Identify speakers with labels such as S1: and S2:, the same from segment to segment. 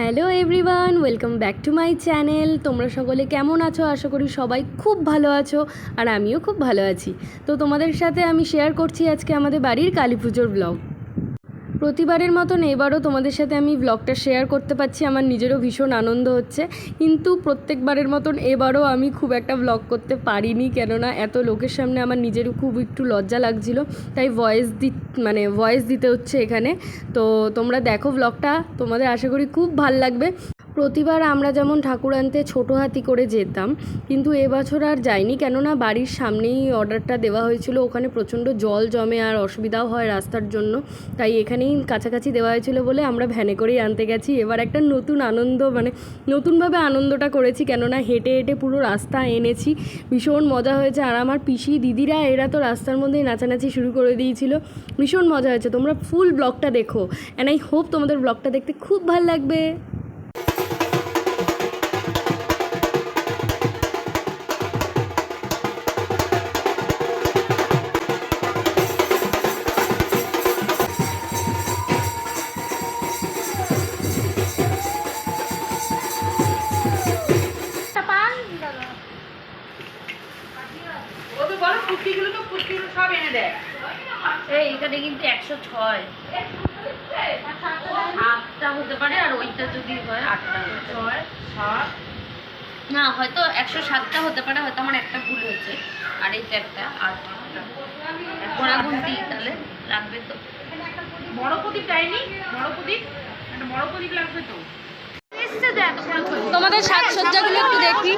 S1: Hello everyone, welcome back to my channel. তোমরা সকলে কেমন আছো? আশা করি সবাই খুব ভালো আছো আর আমিও খুব ভালো আছি। তো তোমাদের সাথে আমি শেয়ার করছি আজকে আমাদের বাড়ির কালী পুজোর ব্লগ প্রতিবারের মতন এবারও তোমাদের সাথে আমি ব্লগটা শেয়ার করতে পারছি। আমার নিজেরও ভীষণ আনন্দ হচ্ছে। কিন্তু প্রত্যেকবারের মতন এবারও আমি খুব একটা ব্লগ করতে পারিনি। কেননা এত লোকের সামনে আমার নিজেরও খুব একটু লজ্জা লাগছিল। তাই ভয়েস দি মানে ভয়েস দিতে হচ্ছে এখানে। তো তোমরা দেখো ব্লগটা তোমাদের আশা করি খুব ভালো লাগবে। প্রতিবার আমরা যেমন ঠাকুর আনতে ছোটো হাতি করে যেতাম, কিন্তু এবছর আর যাইনি। কেননা বাড়ির সামনেই অর্ডারটা দেওয়া হয়েছিল। ওখানে প্রচণ্ড জল জমে আর অসুবিধাও হয় রাস্তার জন্য। তাই এখানেই কাছাকাছি দেওয়া হয়েছিল বলে আমরা ভ্যানে করেই আনতে গেছি। এবার একটা নতুন আনন্দ মানে নতুনভাবে আনন্দটা করেছি। কেননা হেঁটে হেঁটে পুরো রাস্তা এনেছি। ভীষণ মজা হয়েছে। আর আমার পিসি দিদিরা, এরা তো রাস্তার মধ্যেই নাচানাচি শুরু করে দিয়েছিল। ভীষণ মজা হয়েছে। তোমরা ফুল ব্লগটা দেখো। অ্যান্ড আই হোপ তোমাদের ব্লগটা দেখতে খুব ভালো লাগবে।
S2: এই এখানে কিন্তু একশো ছয়। আটটা হতে পারে আর ওইটা যদি হয় আটটা
S3: ছয় সাত।
S2: না হয়তো একশো সাতটা হতে পারে হয়তো আমার একটা ভুল হয়েছে। আর এইটা একটা আট গোড়াগুন্তি তাহলে লাগবে তো।
S3: বড় প্রদীপ বড় প্রদীপ একটা বড় প্রদীপ লাগবে তো।
S1: তোমাদের সাজসজ্জাগুলো একটু দেখি।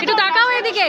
S1: একটু তাকাও এদিকে।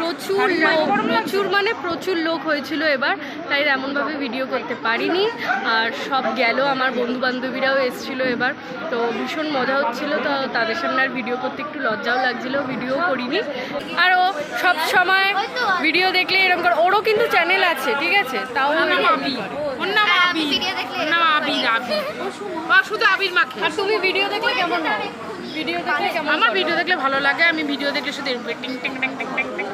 S1: প্রচুর লোক প্রচুর মানে প্রচুর লোক হয়েছিল এবার তাই এমনভাবে ভিডিও করতে পারিনি। আর সব গেল আমার বন্ধু বান্ধবীরাও এসেছিল এবার। তো ভীষণ মজা হচ্ছিল তো তাদের সামনে আর ভিডিও করতে একটু লজ্জাও লাগছিল ভিডিও করিনি। আর ও সব সময় ভিডিও দেখলে এরকম করে ওরও কিন্তু চ্যানেল আছে ঠিক আছে? তাও
S3: আবির ওর নাম আবির। ওর নাম আবির আবির। ও শুধু আবির মাখে
S1: আর তুমি ভিডিও দেখলে কেমন ভিডিও দেখলে কেমন
S3: আমার ভিডিও দেখলে ভালো লাগে আমি ভিডিও দেখলে শুধু টিং টিং টিং টিং টিং টিং।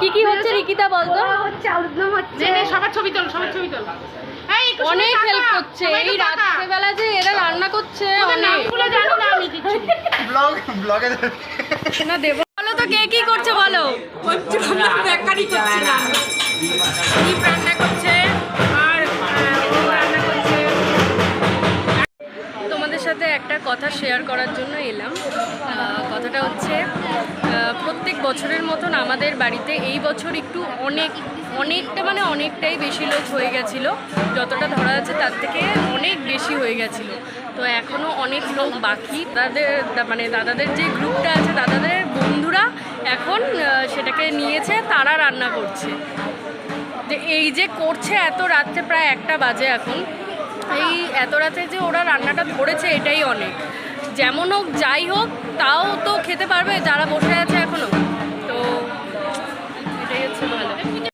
S1: কি কি হচ্ছে রিকিতা বলতো
S3: নে নে সবার ছবি তোল সবার ছবি তোল।
S1: অনেক হেল্প করছে। এই। রাত্রেবেলা যে এরা রান্না করছে
S3: ওদের
S1: অনেক
S3: নামগুলো জানি না। আমি কিছু।
S1: না দেব। বলো তো কে কি করছে বলো।
S3: বেকারি দীপ রান্না করছে?
S1: সাথে একটা কথা শেয়ার করার জন্য এলাম। কথাটা হচ্ছে প্রত্যেক বছরের মতন আমাদের বাড়িতে এই বছর একটু অনেক, অনেকটা মানে অনেকটাই বেশি লোক হয়ে গেছিল। যতটা ধরা আছে তার থেকে অনেক বেশি হয়ে গেছিল। তো এখনও অনেক লোক বাকি। তাদের মানে দাদাদের যে গ্রুপটা আছে, দাদাদের বন্ধুরা এখন সেটাকে নিয়েছে, তারা রান্না করছে। যে এই যে করছে এত রাত্রে প্রায় একটা বাজে এখন। এই এত রাতে যে ওরা রান্নাটা ধরেছে, এটাই অনেক। যেমন হোক, যাই হোক, তাও তো খেতে পারবে যারা বসে আছে এখনও তো এটাই হচ্ছে ভালো।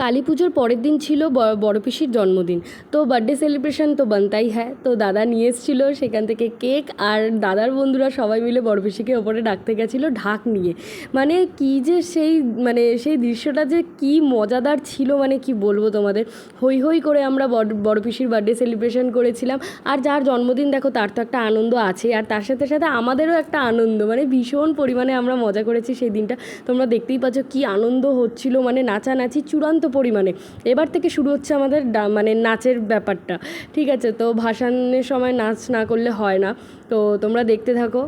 S1: কালী পুজোর পরের দিন ছিল বড় পিসির জন্মদিন। তো বার্থডে সেলিব্রেশন তো বানতাই হ্যাঁ। তো দাদা নিয়ে এসেছিল সেখান থেকে কেক আর দাদার বন্ধুরা সবাই মিলে বড় পিসিকে ওপরে ডাকতে গেছিল ঢাক নিয়ে। মানে কি যে সেই মানে সেই দৃশ্যটা যে কি মজাদার ছিল মানে কি বলব তোমাদের? হই হই করে আমরা বড় পিসির বার্থডে সেলিব্রেশন করেছিলাম। আর যার জন্মদিন, দেখো, তার তো একটা আনন্দ আছে। আর তার সাথে সাথে আমাদেরও একটা আনন্দ মানে ভীষণ পরিমাণে আমরা মজা করেছি সেই দিনটা। তোমরা দেখতেই পাচ্ছ কি আনন্দ হচ্ছিল মানে নাচানাচি চূড়ান্ত পরিমাণে। এবার থেকে শুরু হচ্ছে আমাদের মানে নাচের ব্যাপারটা। ঠিক আছে? তো ভাসানের সময় নাচ না করলে হয় না। তো তোমরা দেখতে থাকো।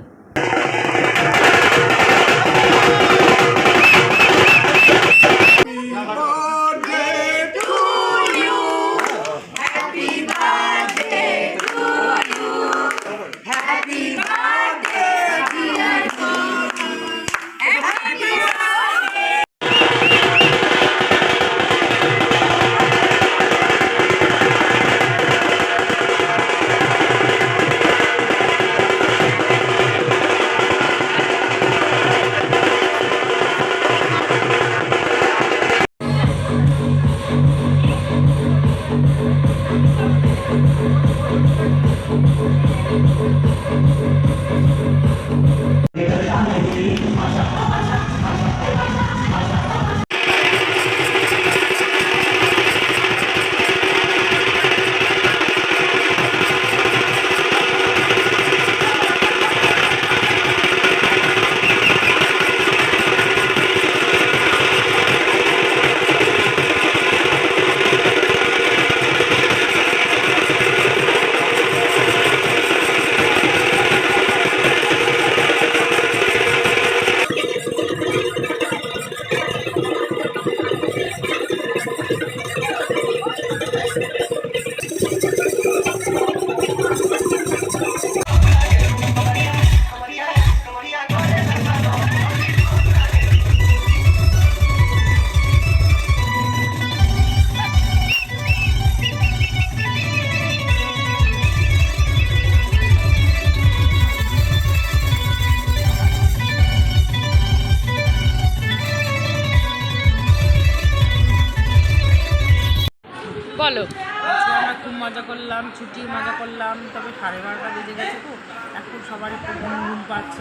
S3: আমরা খুব মজা করলাম ছুটি মজা করলাম তবে সাড়ে বারোটা বেজে গেছে তো এখন সবার একটু ঘুম ঘুম পাচ্ছে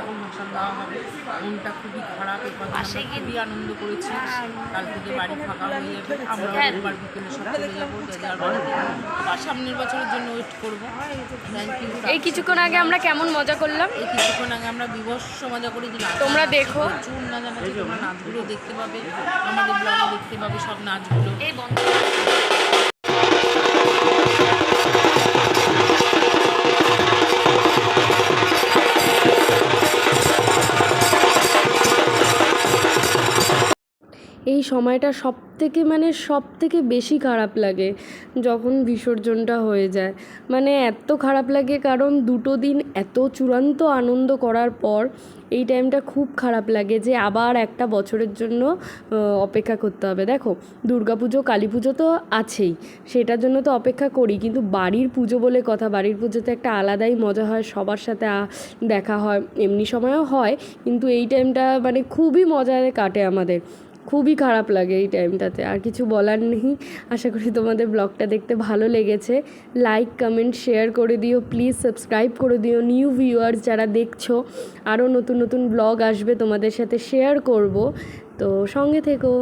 S3: এখন ভাষণ দেওয়া হবে। মনটা খুবই খারাপ কথা খুবই আনন্দ করেছি। কাল থেকে বাড়ি ফাঁকা হয়ে যাবে আমরা এবার বিকেলে সব চলে যাব সামনের বছরের জন্য ওয়েট করব। থ্যাংক ইউ
S1: এই কিছুক্ষণ আগে আমরা কেমন মজা করলাম?
S3: এই কিছুক্ষণ আগে আমরা বিভৎস মজা করেছি নাচ
S1: তোমরা দেখো।
S3: প্রচুর না জানাচ্ছি তোমরা নাচগুলো দেখতে পাবে আমাদের ব্লগে দেখতে পাবে সব নাচগুলো।
S2: এই বন্ধ
S1: এই সময়টা সব থেকে মানে সব থেকে বেশি খারাপ লাগে যখন বিসর্জনটা হয়ে যায়। মানে এত খারাপ লাগে কারণ দুটো দিন এত চূড়ান্ত আনন্দ করার পর এই টাইমটা খুব খারাপ লাগে যে আবার একটা বছরের জন্য অপেক্ষা করতে হবে। দেখো, দুর্গাপুজো কালী পুজো তো আছেই, সেটার জন্য তো অপেক্ষা করি। কিন্তু বাড়ির পুজো বলে কথা, বাড়ির পুজোতে একটা আলাদাই মজা হয়, সবার সাথে দেখা হয়, এমনি সময়ও হয়, কিন্তু এই টাইমটা মানে খুবই মজায় কাটে আমাদের। খুবই খারাপ লাগে এই টাইমটাতে, আর কিছু বলার নেই। আশা করি তোমাদের ব্লগটা দেখতে ভালো লেগেছে। লাইক কমেন্ট শেয়ার করে দিও প্লিজ সাবস্ক্রাইব করে দিও। নিউ ভিউয়ার্স যারা দেখছ আরও নতুন নতুন ব্লগ আসবে তোমাদের সাথে শেয়ার করব। তো সঙ্গে থেকো।